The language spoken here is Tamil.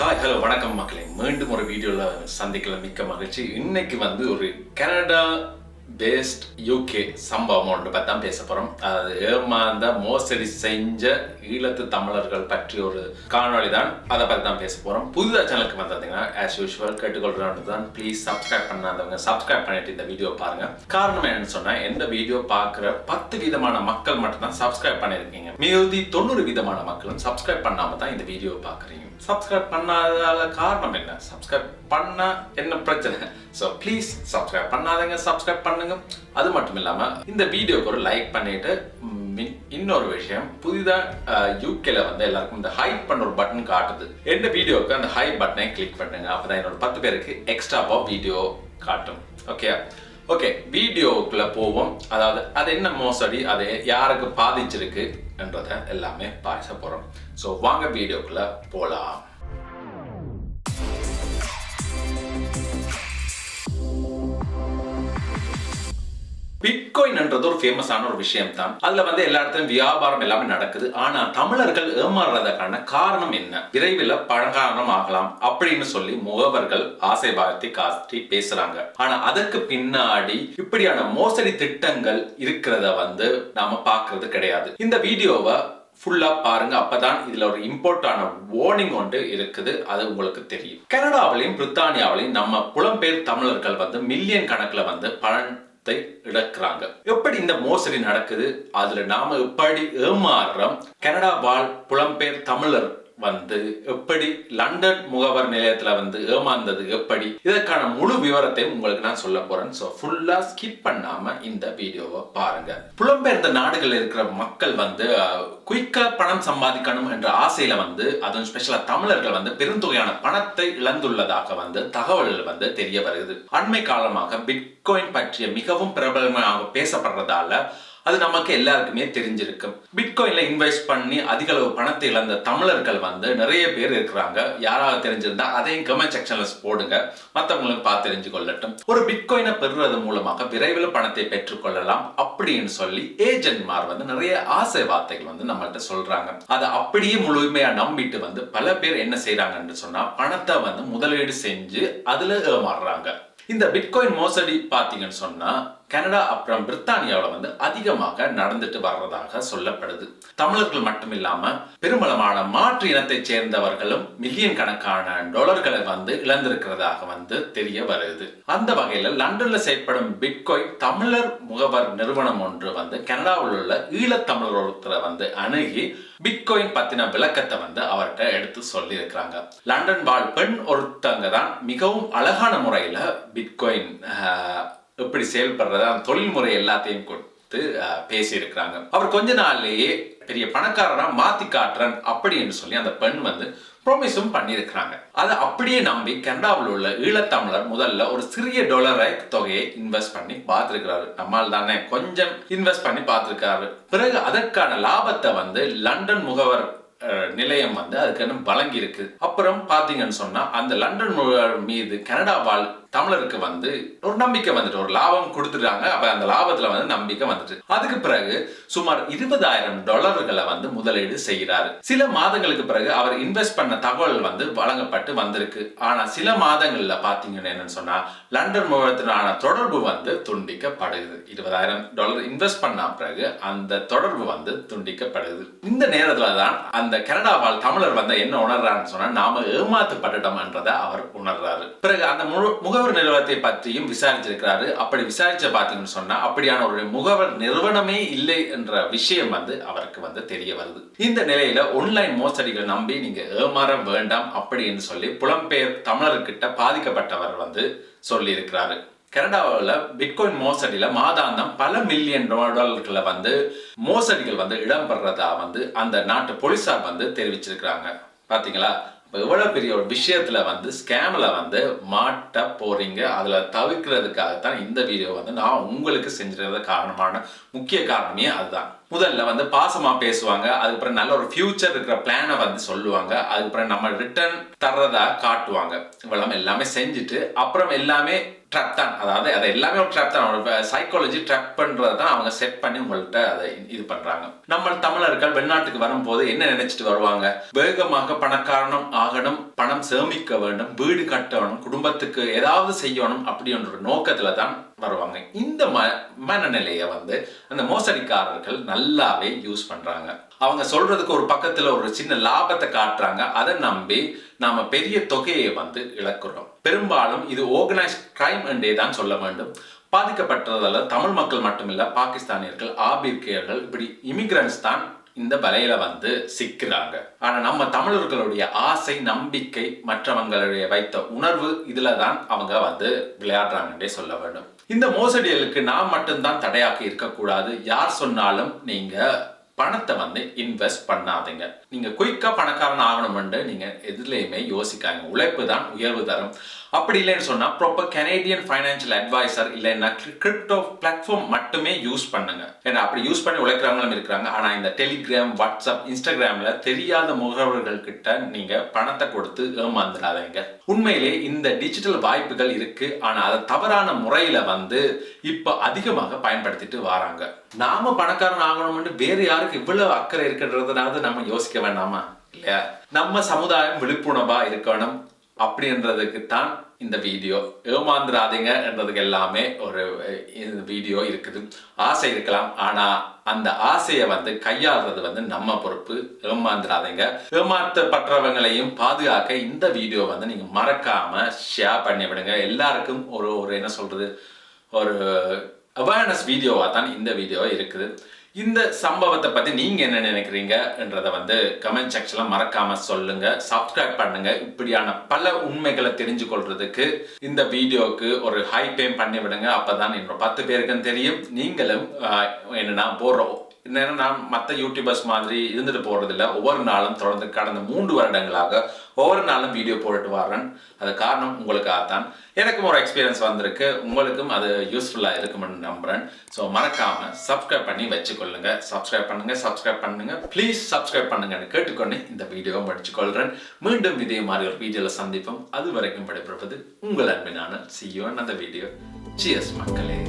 ஹாய் ஹலோ வணக்கம் மக்களே. மீண்டும் ஒரு வீடியோவில் சந்திக்கல மிக்க மகிழ்ச்சி. இன்னைக்கு வந்து ஒரு கனடா பேஸ்ட் யூகே சம்பவம் ஒன்று பற்றி தான் பேச போகிறோம் அதாவது ஏமாந்த மோசடி செஞ்ச ஈழத்து தமிழர்கள் பற்றி ஒரு காணொலி தான் அதை பற்றி தான் பேச போகிறோம் புதுதாக சேனலுக்கு வந்ததுங்கன்னா ஆஸ் யூஷுவல் கேட்டுக்கொள்கிறது தான் ப்ளீஸ் சப்ஸ்கிரைப் பண்ணாதவங்க சப்ஸ்கிரைப் பண்ணிட்டு இந்த வீடியோ பாருங்க. காரணம் என்னன்னு சொன்னால் எந்த வீடியோ பார்க்குற பத்து விதமான மக்கள் மட்டும்தான் சப்ஸ்கிரைப் பண்ணியிருக்கீங்க மீதி தொண்ணூறு விதமான மக்களும் சப்ஸ்கிரைப் பண்ணாம தான் இந்த வீடியோ பார்க்குறீங்க. சப்ஸ்கிரைப் பண்ணாதால காரணம் என்ன? சப்ஸ்கிரைப் பண்ணால் என்ன பிரச்சனை? ஸோ ப்ளீஸ் சப்ஸ்கிரைப் பண்ணாதங்க. சப்ஸ்கிரைப் பண்ணுங்க. அது மட்டும் இல்லாம இந்த வீடியோக்கு ஒரு லைக் பண்ணிட்டு இன்னொரு விஷயம். புதிதா யூகேல வந்து எல்லாருக்கும் இந்த ஹைப் பண்ண ஒரு பட்டன் காட்டுது. எந்த வீடியோக்கு அந்த ஹை பட்டனை கிளிக் பண்ணுங்க. அப்பதான் என்னோட பத்து பேருக்கு எக்ஸ்ட்ராவா வீடியோ காட்டும். ஓகே ஓகே வீடியோக்குள்ள போவோம். அதாவது அது என்ன மோசடி? அது யாருக்கு பாதிச்சிருக்கு? என்றதை எல்லாமே பேச போறோம். ஸோ வாங்க வீடியோக்குள்ள போலாம். பிட்காயின்ன்றது ஒரு ஃபேமஸான ஒரு விஷயம் தான் அதுல வந்து எல்லா இடத்துலயும் வியாபாரம் எல்லாமே நடக்குது. ஆனா தமிழர்கள் ஏமாறுறதுக்கான காரணம் என்ன? விரைவில் பழங்காரணம் ஆகலாம் அப்படின்னு சொல்லி முகவர்கள் ஆசை பாரத்தி காட்டி பேசுறாங்க. ஆனா அதற்கு பின்னாடி இப்படியான மோசடி திட்டங்கள் இருக்கிறத வந்து நாம பாக்குறது கிடையாது. இந்த வீடியோவை ஃபுல்லா பாருங்க. அப்பதான் இதுல ஒரு இம்பார்ட்டான வார்னிங் ஒன்று இருக்குது. அது உங்களுக்கு தெரியும். கனடாவிலையும் பிரித்தானியாவிலையும் நம்ம புலம்பெயர் தமிழர்கள் வந்து மில்லியன் கணக்குல வந்து பணத்தை இழக்கிறாங்க. எப்படி இந்த மோசடி நடக்குது? அதுல நாம எப்படி ஏமாறுறோம்? கனடா வாழ் புலம்பெயர் தமிழர் வந்து எப்படி லண்டன் முகவர் நிலையத்தில் வந்து ஏமாந்தது எப்படி? இதற்கான முழு விவரத்தையும் உங்களுக்கு நான் சொல்ல போறேன். ஸோ ஃபுல்லாக ஸ்கிப் பண்ணாம இந்த வீடியோவை பாருங்க. புலம்பெயர்ந்த நாடுகளில் இருக்கிற மக்கள் வந்து குயிக்கா பணம் சம்பாதிக்கணும் என்ற ஆசையில வந்து அதுவும் ஸ்பெஷலா தமிழர்கள் வந்து பெருந்தொகையான பணத்தை இழந்துள்ளதாக வந்து தகவல்கள் வந்து தெரிய வருகிறது அண்மை காலமாக பிட்காயின் பற்றிய மிகவும் பிரபலமாக பேசப்படுறதால அது நமக்கு எல்லாருக்குமே தெரிஞ்சிருக்கும். பிட்காயின்ல இன்வெஸ்ட் பண்ணி அதிக அளவு பணத்தை இழந்த தமிழர்கள் வந்து நிறைய பேர் இருக்கிறாங்க. யாராவது தெரிஞ்சிருந்தா அதையும் கமெண்ட் செக்ஷன்ல போடுங்க. மற்றவங்களுக்கு பார்த்து தெரிஞ்சு கொள்ளட்டும் ஒரு பிட்காயினை பெறுறது மூலமாக விரைவில் பணத்தை பெற்றுக்கொள்ளலாம் அப்படின்னு சொல்லி ஏஜென்ட்மார் வந்து நிறைய ஆசை வார்த்தைகள் வந்து நம்மள்கிட்ட சொல்றாங்க. அதை அப்படியே முழுமையா நம்பிட்டு வந்து பல பேர் என்ன செய்யறாங்கன்னு சொன்னா பணத்தை வந்து முதலீடு செஞ்சு அதுல ஏமாறுறாங்க. இந்த பிட்காயின் மோசடி பார்த்தீங்கன்னு சொன்னா கனடா அப்புறம் பிரித்தானியாவில் வந்து அதிகமாக நடந்துட்டு வர்றதாக சொல்லப்படுது. தமிழர்கள் மட்டும் இல்லாம பெரும்பலமான மாற்று இனத்தைச் சேர்ந்தவர்களும் மில்லியன் கணக்கான டாலர்களை வந்து இழந்திருக்கிறதாக வந்து தெரிய வருது. அந்த வகையில லண்டன்ல செயற்படும் பிட்காயின் தமிழர் முகவர் நிறுவனம் ஒன்று வந்து கனடாவில் உள்ள ஈழத்தமிழர் ஒருத்தரை வந்து அணுகி பிட்காயின் பத்தின விளக்கத்தை வந்து அவர்கிட்ட எடுத்து சொல்லி இருக்கிறாங்க லண்டன் வாழ் பெண் ஒருத்தங்க தான் மிகவும் அழகான முறையில பிட்காயின் எப்படி செயல்படுறது அந்த தொழில்முறை எல்லாத்தையும் கொடுத்து பேசியிருக்கிறாங்க. அவர் கொஞ்ச நாள்லேயே பெரிய பணக்காரனா மாத்தி காட்டுறேன் அப்படின்னு சொல்லி அந்த பெண் வந்து ப்ரொமிஸும் பண்ணியிருக்கிறாங்க. அதை அப்படியே நம்பி கனடாவில் உள்ள ஈழத்தமிழர் முதல்ல ஒரு சிறிய டாலரை தொகையை இன்வெஸ்ட் பண்ணி பார்த்துருக்கிறாரு. நம்மால் தானே கொஞ்சம் இன்வெஸ்ட் பண்ணி பார்த்துருக்காரு பிறகு அதற்கான லாபத்தை வந்து லண்டன் முகவர் நிலையம் வந்து அதுக்கு வழங்கி இருக்கு. அப்புறம் பாத்தீங்கன்னு சொன்னா அந்த லண்டன் மீது கனடா வாழ் தமிழருக்கு வந்து ஒரு நம்பிக்கை வந்துட்டு ஒரு லாபம் கொடுத்துட்டாங்க. அப்ப அந்த லாபத்துல வந்து நம்பிக்கை வந்துட்டு. அதுக்கு பிறகு சுமார் இருபதாயிரம் டாலர்களை வந்து முதலீடு செய்கிறாரு. சில மாதங்களுக்கு பிறகு அவர் இன்வெஸ்ட் பண்ண தகவல் வந்து வழங்கப்பட்டு வந்திருக்கு. ஆனா சில மாதங்கள்ல பாத்தீங்கன்னு என்னன்னு சொன்னா லண்டன் முகத்தினான தொடர்பு வந்து துண்டிக்கப்படுது. இருபதாயிரம் டாலர் இன்வெஸ்ட் பண்ண பிறகு அந்த தொடர்பு வந்து துண்டிக்கப்படுது. இந்த நேரத்துல தான் அந்த கனடா வாழ் தமிழர் வந்து என்ன உணர்றான்னு சொன்னா நாம ஏமாத்தப்பட்டுட்டோம்ன்றதை அவர் உணர்றாரு. பிறகு அந்த முழு முகவர் நிறுவனத்தை பற்றியும் விசாரிச்சிருக்கிறாரு. அப்படி விசாரிச்ச பார்த்தீங்கன்னு சொன்னா அப்படியான ஒரு முகவர் நிறுவனமே இல்லை என்ற விஷயம் வந்து அவருக்கு வந்து தெரிய வருது. இந்த நிலையில ஆன்லைன் மோசடிகள் நம்பி நீங்க ஏமாற வேண்டாம் அப்படின்னு சொல்லி புலம்பெயர் தமிழர்கிட்ட பாதிக்கப்பட்டவர் வந்து சொல்லியிருக்கிறாரு. கனடாவில் பிட்காயின் மோசடியில் மாதாந்தம் பல மில்லியன் டாலர்களை வந்து மோசடிகள் வந்து இடம்பெறதா வந்து அந்த நாட்டு போலீஸார் வந்து தெரிவிச்சிருக்கிறாங்க. பார்த்தீங்களா இப்போ எவ்வளோ பெரிய ஒரு விஷயத்தில் வந்து ஸ்கேமில் வந்து மாட்ட போகிறீங்க அதில் தவிர்க்கிறதுக்காகத்தான் இந்த வீடியோ வந்து நான் உங்களுக்கு செஞ்சுருக்கிறது காரணமான முக்கிய காரணமே அதுதான். முதல்ல வந்து பாசமா பேசுவாங்க அதுக்கப்புறம் நல்ல ஒரு ஃபியூச்சர் இருக்கிற பிளானை வந்து சொல்லுவாங்க அதுக்கப்புறம் நம்ம ரிட்டர்ன் தர்றதா காட்டுவாங்க. இவ்வளவு எல்லாமே செஞ்சுட்டு அப்புறம் எல்லாமே ட்ராப் தான். அதாவது அது எல்லாமே ஒரு ட்ராப் தான். சைக்காலஜி ட்ராப் பண்றது தான் அவங்க செட் பண்ணி உங்கள்கிட்ட அதை இது பண்றாங்க. நம்ம தமிழர்கள் வெளிநாட்டுக்கு வரும்போது என்ன நினைச்சிட்டு வருவாங்க? வேகமாக பணக்காரணம் ஆகணும் பணம் சேமிக்க வேண்டும் வீடு கட்டணும் குடும்பத்துக்கு ஏதாவது செய்யணும் அப்படின்ற ஒரு நோக்கத்துல தான் வருவாங்க. இந்த ம மனநிலையை வந்து அந்த மோசடிக்காரர்கள் நல்லாவே யூஸ் பண்றாங்க. அவங்க சொல்றதுக்கு ஒரு பக்கத்தில் ஒரு சின்ன லாபத்தை காட்டுறாங்க. அதை நம்பி நாம பெரிய தொகையை வந்து இழக்கிறோம். பெரும்பாலும் இது ஓர்கனைஸ் கிரைம் என்றே தான் சொல்ல வேண்டும். பாதிக்கப்பட்டதால் தமிழ் மக்கள் மட்டுமில்ல பாகிஸ்தானியர்கள் ஆபிர்கியர்கள் இப்படி இமிகிரன்ஸ் தான் இந்த வலையில வந்து சிக்கிறாங்க. ஆனா நம்ம தமிழர்களுடைய ஆசை நம்பிக்கை மற்றவங்களுடைய வைத்த உணர்வு இதுல தான் அவங்க வந்து விளையாடுறாங்கன்றே சொல்ல வேண்டும். இந்த மோசடிகளுக்கு நான் மட்டும்தான் தடையாக்கி இருக்கக்கூடாது. யார் சொன்னாலும் நீங்க பணத்தை வந்து இன்வெஸ்ட் பண்ணாதீங்க. நீங்க குயிக்கா பணக்காரன் ஆகணும்னு நீங்க எதுலேயுமே யோசிக்காங்க உழைப்பு தான் உயர்வு தரும். அப்படி இல்லைன்னு சொன்னா ப்ராப்பர் கனேடியன் ஃபைனான்ஷியல் அட்வைசர் இல்லைன்னா கிரிப்டோ பிளாட்ஃபார்ம் மட்டுமே யூஸ் பண்ணுங்க. ஏன்னா அப்படி யூஸ் பண்ணி உழைக்கிறவங்களும் இருக்கிறாங்க. ஆனா இந்த டெலிகிராம் வாட்ஸ்அப் இன்ஸ்டாகிராம்ல தெரியாத முகவர்கள் கிட்ட நீங்க பணத்தை கொடுத்து ஏமாந்துடாதீங்க. உண்மையிலே இந்த டிஜிட்டல் வாய்ப்புகள் இருக்கு. ஆனா அதை தவறான முறையில வந்து இப்ப அதிகமாக பயன்படுத்திட்டு வராங்க. நாம பணக்காரன் ஆகணும்னு வேற யாருக்கு இவ்வளவு அக்கறை இருக்குன்றதுனால நம்ம யோசிக்க வேண்டாமா? இல்லையா? நம்ம சமுதாயம் விழிப்புணர்வா இருக்கணும். அப்படின்றதுக்கு தான் இந்த வீடியோ. ஏமாந்துடாதீங்க என்றதுக்கு எல்லாமே ஒரு வீடியோ இருக்குது. ஆசை இருக்கலாம். ஆனால் அந்த ஆசையை வந்து கையாளுறது வந்து நம்ம பொறுப்பு. ஏமாந்துடாதீங்க ஏமாற்றப்பட்டவங்களையும் பாதுகாக்க இந்த வீடியோ வந்து நீங்கள் மறக்காம ஷேர் பண்ணி விடுங்க எல்லாருக்கும் ஒரு ஒரு என்ன சொல்கிறது ஒரு அவேர்னஸ் வீடியோவாக தான் இந்த வீடியோ இருக்குது. இந்த சம்பவத்தை பத்தி நீங்க என்ன நினைக்கிறீங்கன்றத வந்து கமெண்ட் செக்ஷன்ல மறக்காம சொல்லுங்க. சப்ஸ்கிரைப் பண்ணுங்க. இப்படியான பல உண்மைகளை தெரிஞ்சு கொள்றதுக்கு இந்த வீடியோவுக்கு ஒரு ஹை பேம் பண்ணி விடுங்க அப்பதான் இன்னும் பத்து பேருக்கும் தெரியும். நீங்களும் என்னென்னா என்னன்னா போடுறோம் என்னன்னா நான் மற்ற யூடியூபர்ஸ் மாதிரி இருந்துட்டு போடுறதில்ல ஒவ்வொரு நாளும் தொடர்ந்து கடந்த மூன்று வருடங்களாக ஒவ்வொரு நாளும் வீடியோ போட்டுட்டு வரேன். அது காரணம் உங்களுக்காக தான் எனக்கும் ஒரு எக்ஸ்பீரியன்ஸ் வந்திருக்கு. உங்களுக்கும் அது யூஸ்ஃபுல்லாக இருக்கும்னு நம்புகிறேன் ஸோ மறக்காம சப்ஸ்கிரைப் பண்ணி வச்சுக்கொள்ளுங்க. சப்ஸ்கிரைப் பண்ணுங்க சப்ஸ்கிரைப் பண்ணுங்க. ப்ளீஸ் சப்ஸ்கிரைப் பண்ணுங்கன்னு கேட்டுக்கொண்டு இந்த வீடியோவை முடிச்சுக்கொள்கிறேன் மீண்டும் இதே மாதிரி ஒரு வீடியோவில் சந்திப்போம். அது வரைக்கும் விடைபெறுவது உங்கள் அன்பினான சியோன் அந்த வீடியோ சியஸ் மக்களே.